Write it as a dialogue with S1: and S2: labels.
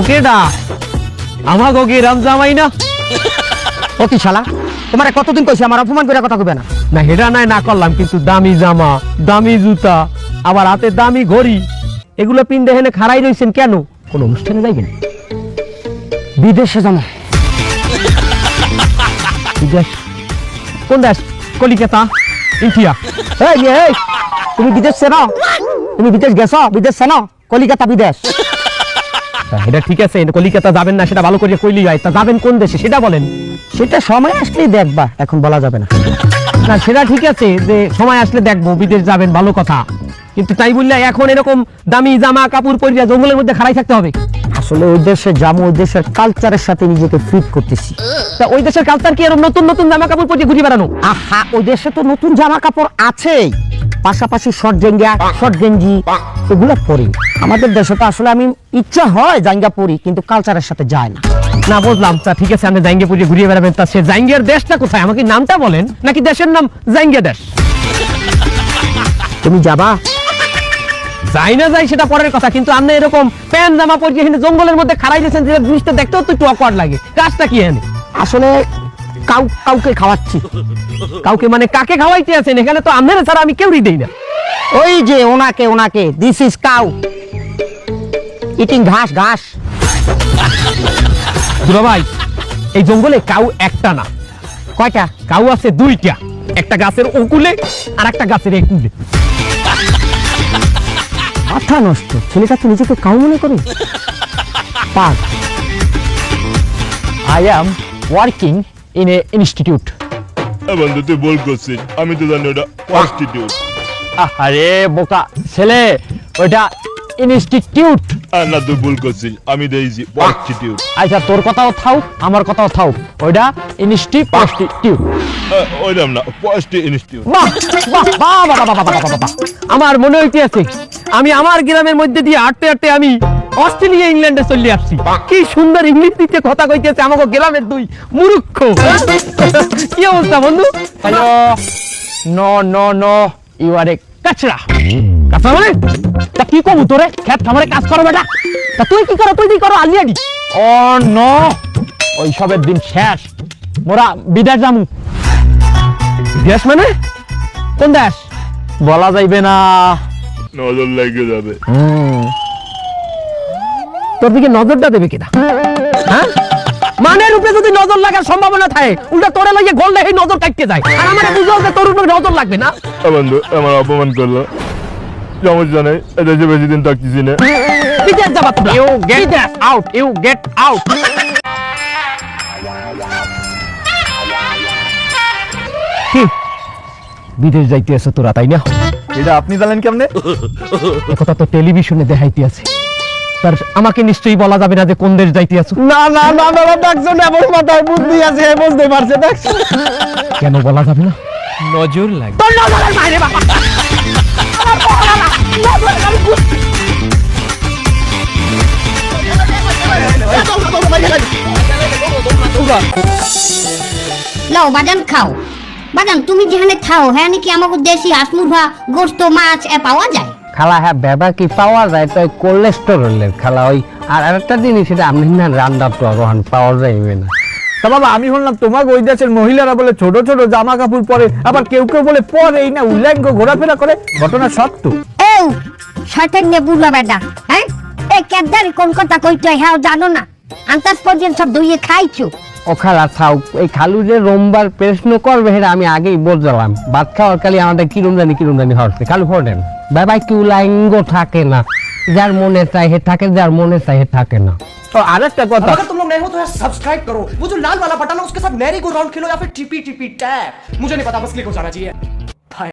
S1: ওকে ডা আমাকে ওকে রাম জামাই না
S2: অতি শালা? তোমার কতদিন কইছি আমার অপমান করে কথা কইবে না?
S1: না হেডা নাই না করলাম কিন্তু দামি জামা দামি জুতা আবার হাতে দামি ঘড়ি এগুলো পিনতে হেনে খাড়াই রইছেন কেন? কোন অনুষ্ঠানে যাইবেন
S2: বিদেশে যাব
S1: বিদেশ? কোন দেশ? কলিকাতা? ইন্ডিয়া?
S2: এই এই তুমি বিদেশ চেনো? তুমি বিদেশ গেছো? বিদেশ চেনো? কলিকাতা বিদেশ।
S1: তা এটা ঠিক আছে কলিকাতা যাবেন না সেটা ভালো করে কইলি হয়। তা যাবেন কোন দেশে? সেটা বলেন।
S2: সেটা সময় আসলেই দেখবা এখন বলা যাবে না।
S1: না সেটা ঠিক আছে যে সময় আসলে দেখব বিদেশ যাবেন ভালো কথা। কিন্তু তাই বললে এখন এরকম দামি জামা কাপড় পরিয়া জঙ্গলের মধ্যে খাড়াই থাকতে হবে।
S2: আসলে ওই দেশে যাব ওই দেশের কালচারের সাথে নিজেকে ফিট করতেছি।
S1: তা ওই দেশের কালচার কি এরকম নতুন নতুন জামা কাপড় পরিয়ে ঘুরে বেড়ানো?
S2: আহা ওই দেশে তো নতুন জামা কাপড় আছেই। পাশাপাশি শর্ট জেঙ্গা শর্ট গেঞ্জি এগুলো পরি। আমাদের দেশে তো আসলে আমি ইচ্ছা হয় জাঙ্গা পরি কিন্তু কালচারের সাথে যায় না।
S1: না বুঝলাম। তা ঠিক আছে আপনি জাইঙ্গে পুজো ঘুরিয়ে বেড়াবেন। তা সে জাইঙ্গের দেশটা কোথায়? আমাকে নামটা বলেন নাকি দেশের নাম জাইঙ্গে দেশ?
S2: তুমি যাবা?
S1: যাই না যাই সেটা পরের কথা। কিন্তু আপনি এরকম প্যান্ট জামা পরিয়ে জঙ্গলের মধ্যে খাড়াই দিয়েছেন যে জিনিসটা দেখতেও তো একটু অকওয়ার্ড লাগে। কাজটা কি এনে
S2: আসলে কাউ, কাউকে খাওয়াচ্ছি।
S1: কাউকে মানে কাকে খাওয়াইতে আছেন? এখানে তো আপনারা ছাড়া আমি কেউই দেই না।
S2: ওই যে ওনাকে ওনাকে দিস ইজ কাউ ইটিং ঘাস ঘাস।
S1: ভাই, এই জঙ্গলে কাউ একটা না।
S2: কয়টা?
S1: কাউ আছে দুইটা। একটা গাছের ওকুলে আর একটা গাছের একুলে।
S2: মাথা নষ্ট। ছেলেটা তো নিজেকে কাউ মনে করে? পাক I am working in a
S3: institute বন্ধু তুই বল করছিস আমি তো জানি ওটা ইনস্টিটিউট
S2: আরে বোকা ছেলে ওটা ইনস্টিটিউট
S3: না তুই ভুল করছিস আমি দেইছি ইনস্টিটিউট
S2: আচ্ছা তোর কথাও থাও আমার কথাও থাও ওইটা ইনস্টিটিউট
S3: ওইটা না পোস্ট ইনস্টিটিউট
S2: বাহ বাহ বাহ
S1: আমার মনে হইতে আছে আমি আমার গ্রামের মধ্যে দিয়ে হাঁটতে হাঁটতে আমি অস্ট্রেলিয়া ইংল্যান্ডে চলে আসছি। কি সুন্দর ইংলিশ দিতে কথা কইতেছে আমাকে গ্রামের দুই মূর্খ কি অবস্থা বন্ধু?
S2: Hello. No no no you are a Kachra.
S1: কাঁচা মানে? তা কি কমু তোরে? খেত খামারে কাজ করো বেটা। তা তুই কি করো তুই কি করো আলিয়াডি
S2: ও নো ওইসবের দিন শেষ। মোরা বিদায় যামু।
S1: দেশ মানে? কোন দেশ?
S2: বলা যাইবে না।
S3: নজর লেগে যাবে।
S1: তোর দিকে নজরটা দেবে কিনা? হ্যাঁ? মানের উপরে যদি নজর লাগার সম্ভাবনা থাকে উল্টা তোরে লাগিয়ে গোল দেখে নজর কাটতে যায়। আর আমার বুঝলো যে তোর উপরে নজর লাগবে না।
S3: এ বন্ধু আমার অপমান করল। সমস্যা নেই এদেশে বেশি দিন থাকতেছি না।
S1: বিদেশ যাবা তুমি you get out you get out বিদেশ যাইতে আছে তোরা তাই না?
S3: এটা আপনি জানেন কেমনে?
S1: এ কথা তো টেলিভিশনে দেখাইতে আছে। তার আমাকে নিশ্চয়ই বলা যাবে না যে কোন দেশ যাইতে আছো।
S2: না না না না দেখছ না আমার মাথায় বুদ্ধি আছে বুঝতে পারছে দেখছ
S1: কেন বলা যাবে না?
S4: নজর লাগে।
S1: তোর নজরের বাইরে বাবা। আমার পড়া না, নজরের আমি বুঝ-
S5: লও বাদাম খাও। বাদাম তুমি যেখানে খাও হ্যাঁ নাকি আমাকে দেশি হাঁস মুরগা গোস্ত মাছ এ পাওয়া যায়?
S2: খালা হ্যাঁ ব্যাবা কি? পাওয়া যায় তো কোলেস্টেরলের খালা ওই আর আরেকটা জিনিস সেটা আপনি না রান্না তো রোহান পাওয়া যাইবে না।
S6: তা বাবা আমি শুনলাম তোমাকে ওই দেশের মহিলারা বলে ছোট ছোট জামা কাপড় পরে আবার কেউ কেউ বলে পরেই না উল্লেঙ্গ ঘোরাফেরা করে ঘটনা সত্য।
S5: এও শয়তান নে বুলা বেটা হ্যাঁ? এ কেদারি কোন কথা কইতে হ্যাঁ জানো না? আন্তাজ পর্যন্ত সব দুইয়ে খাইছো?
S2: ও খালা থাও এই খালু যে রোমবার প্রশ্ন করবে সেটা আমি আগেই বলছিলাম ভাত খাওয়ার কালি আমাদের কিরম জানি কিরম জানি হচ্ছে। খালু ফোটেন বাবাই কি উলাঙ্গ থাকে না যার মনে চাই হে থাকে যার মনে চাই হে থাকে না
S6: তো আরেকটা কথা
S4: अगर तुम लोग नए हो तो यार सब्सक्राइब करो वो जो लाल वाला बटन है उसके साथ मैरी गो राउंड खेलो या फिर टीपी टीपी टैप मुझे नहीं पता बस क्लिक हो जाना चाहिए